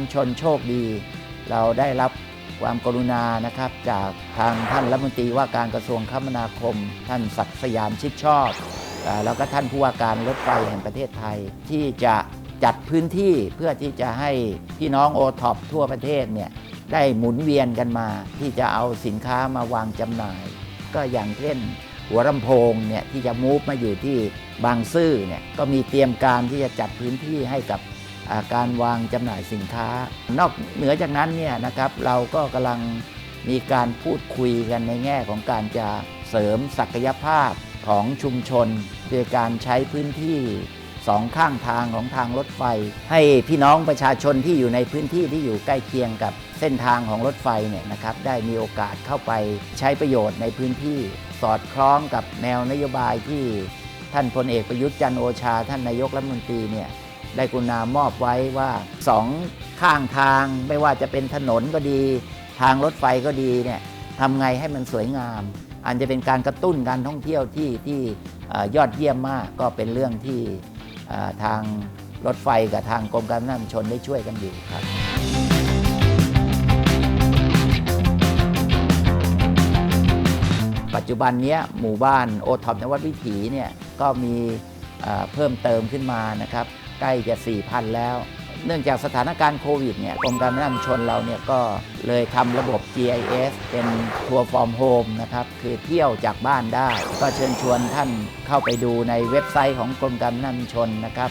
ำชนโชคดี เราได้รับความกรุณานะครับ จากทางท่านรัฐมนตรีว่าการกระทรวงคมนาคม ท่านศักดิ์สยามชิดชอบแล้วก็ท่านผู้ว่าการรถไฟแห่งประเทศไทย ที่จะจัดพื้นที่เพื่อที่จะให้พี่น้องโอท็อปทั่วประเทศเนี่ยได้หมุนเวียนกันมา ที่จะเอาสินค้ามาวางจำหน่าย ก็อย่างเช่น หัวลำโพงเนี่ยที่จะมูฟมาอยู่ที่บางซื่อเนี่ยก็มีเตรียมการที่จะจัดพื้นที่ให้กับ การวางจำหน่ายสินค้า นอกเหนือจากนั้นเนี่ยนะครับเราก็กำลังมีการพูดคุยกันในแง่ของการจะเสริมศักยภาพของชุมชนโดยการใช้พื้นที่สองข้างทางของทางรถไฟ ให้พี่น้องประชาชนที่อยู่ในพื้นที่ที่อยู่ใกล้เคียงกับเส้นทางของรถไฟเนี่ยนะครับได้มีโอกาสเข้าไปใช้ประโยชน์ในพื้นที่ สอดคล้องกับแนวนโยบายที่ท่านพลเอกประยุทธ์จันโอชา ท่านนายกรัฐมนตรีเนี่ย ได้กุณามอบไว้ว่าสองข้างทางไม่ว่าจะเป็นถนนก็ดี ทางรถไฟก็ดีเนี่ยทำไงให้มันสวยงามอันจะเป็นการกระตุ้นการท่องเที่ยวที่ที่ยอดเยี่ยมมากก็เป็นเรื่องที่ทางรถไฟกับทางกรมการนส่งชนได้ช่วยกันอยู่ครับ ปัจจุบันนี้หมู่บ้านโอท็อปนวัดวิถีเนี่ยก็มีเพิ่มเติมขึ้นมานะครับ ใกล้จะ4,000 แล้ว เนื่องจากสถานการณ์โควิดเนี่ยกรมการนำชนเราเนี่ยก็เลยทำระบบ GIS เป็นทัวร์ฟอร์มโฮมนะครับ คือเที่ยวจากบ้านได้ ก็เชิญชวนท่านเข้าไปดูในเว็บไซต์ของกรมการนำชนนะครับ